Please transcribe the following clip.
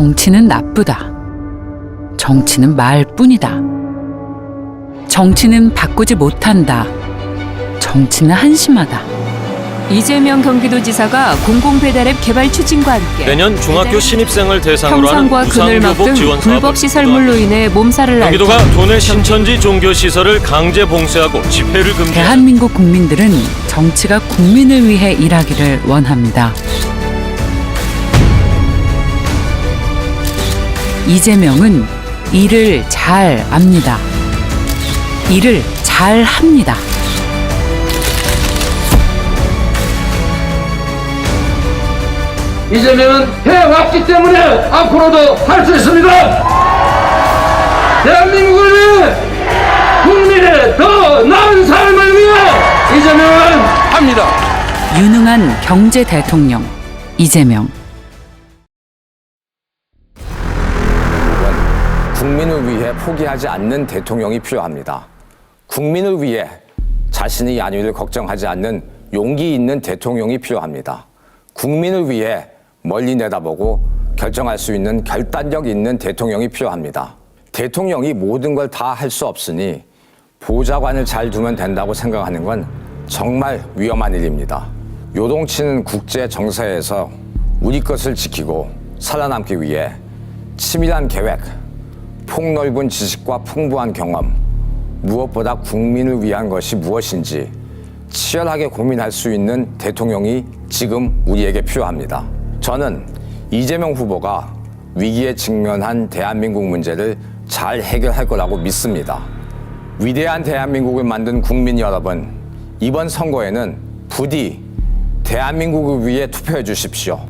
정치는 나쁘다. 정치는 말뿐이다. 정치는 바꾸지 못한다. 정치는 한심하다. 이재명 경기도지사가 공공배달앱 개발 추진과 함께 내년 중학교 신입생을 대상으로 평상과 하는 그늘막 우상교복 등 지원 불법 사업을 시설물로 인해 몸살을 앓던 경기도가 도내 신천지 종교 시설을 강제 봉쇄하고 집회를 금지. 대한민국 국민들은 정치가 국민을 위해 일하기를 원합니다. 이재명은 일을 잘 압니다. 일을 잘 합니다. 이재명은 해왔기 때문에 앞으로도 할 수 있습니다. 대한민국을 위해 국민의 더 나은 삶을 위해 이재명은 합니다. 유능한 경제 대통령 이재명. 국민을 위해 포기하지 않는 대통령이 필요합니다. 국민을 위해 자신의 안위를 걱정하지 않는 용기 있는 대통령이 필요합니다. 국민을 위해 멀리 내다보고 결정할 수 있는 결단력 있는 대통령이 필요합니다. 대통령이 모든 걸 다 할 수 없으니 보좌관을 잘 두면 된다고 생각하는 건 정말 위험한 일입니다. 요동치는 국제 정세에서 우리 것을 지키고 살아남기 위해 치밀한 계획, 폭넓은 지식과 풍부한 경험, 무엇보다 국민을 위한 것이 무엇인지 치열하게 고민할 수 있는 대통령이 지금 우리에게 필요합니다. 저는 이재명 후보가 위기에 직면한 대한민국 문제를 잘 해결할 거라고 믿습니다. 위대한 대한민국을 만든 국민 여러분, 이번 선거에는 부디 대한민국을 위해 투표해 주십시오.